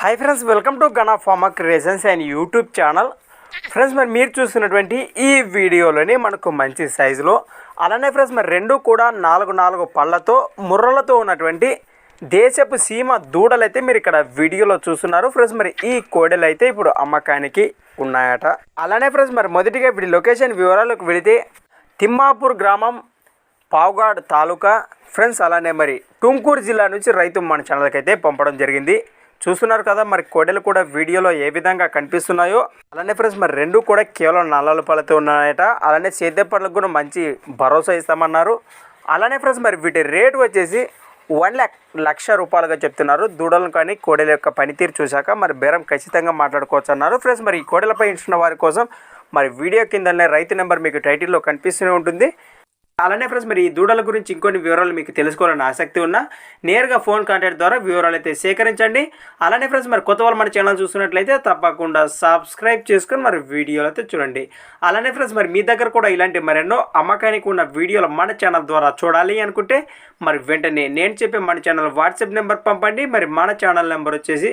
Hi friends welcome to Gana pharma creations and YouTube channel friends మరి మీరు చూస్తున్నటువంటి ఈ వీడియోలోని మనకు మంచి సైజులో అలానే ఫ్రెండ్స్ మరి రెండు కూడా నాలుగు నాలుగు పళ్ళతో ముర్రలతో ఉన్నటువంటి దేశపు సీమ దూడలైతే మీరు ఇక్కడ వీడియోలో చూస్తున్నారు. ఫ్రెండ్స్ మరి ఈ కోడెలు అయితే ఇప్పుడు అమ్మకానికి ఉన్నాయట. అలానే ఫ్రెండ్స్ మరి మొదటిగా ఇప్పుడు లొకేషన్ వివరాలకు వెళితే తిమ్మాపూర్ గ్రామం పావుగాడ్ తాలూకా. ఫ్రెండ్స్ అలానే మరి టుమ్కూరు జిల్లా నుంచి రైతు మన ఛానల్కి అయితే పంపడం జరిగింది. చూస్తున్నారు కదా మరి కోడెలు కూడా వీడియోలో ఏ విధంగా కనిపిస్తున్నాయో. అలానే ఫ్రెండ్స్ మరి రెండు కూడా కేవలం నల్లలు పళ్ళతో ఉన్నాయట. అలానే సేద్య పళ్ళకు కూడా మంచి భరోసా ఇస్తామన్నారు. అలానే ఫ్రెండ్స్ మరి వీటి రేటు వచ్చేసి వన్ ల్యాక్ లక్ష రూపాయలుగా చెప్తున్నారు. దూడలను కానీ కోడెల యొక్క పనితీరు చూశాక మరి బేరం ఖచ్చితంగా మాట్లాడుకోవచ్చు అన్నారు ఫ్రెండ్స్ మరి ఈ కోడెలపై ఇచ్చిన వారి కోసం మరి వీడియో కిందనే రైతు నెంబర్ మీకు టైటిల్లో కనిపిస్తూనే ఉంటుంది. అలానే ఫ్రెండ్స్ మరి ఈ దూడల గురించి ఇంకొన్ని వివరాలు మీకు తెలుసుకోవాలని ఆసక్తి ఉన్నా నేరుగా ఫోన్ కాంటాక్ట్ ద్వారా వివరాలు అయితే సేకరించండి. అలానే ఫ్రెండ్స్ మరి కొత్త వాళ్ళు మన ఛానల్ చూస్తున్నట్లయితే తప్పకుండా సబ్స్క్రైబ్ చేసుకొని మరి వీడియోలు అయితే చూడండి. అలానే ఫ్రెండ్స్ మరి మీ దగ్గర కూడా ఇలాంటి మరెన్నో అమ్మకానికి ఉన్న వీడియోలు మన ఛానల్ ద్వారా చూడాలి అనుకుంటే మరి వెంటనే నేను చెప్పే మన ఛానల్ వాట్సాప్ నెంబర్ పంపండి. మరి మన ఛానల్ నెంబర్ వచ్చేసి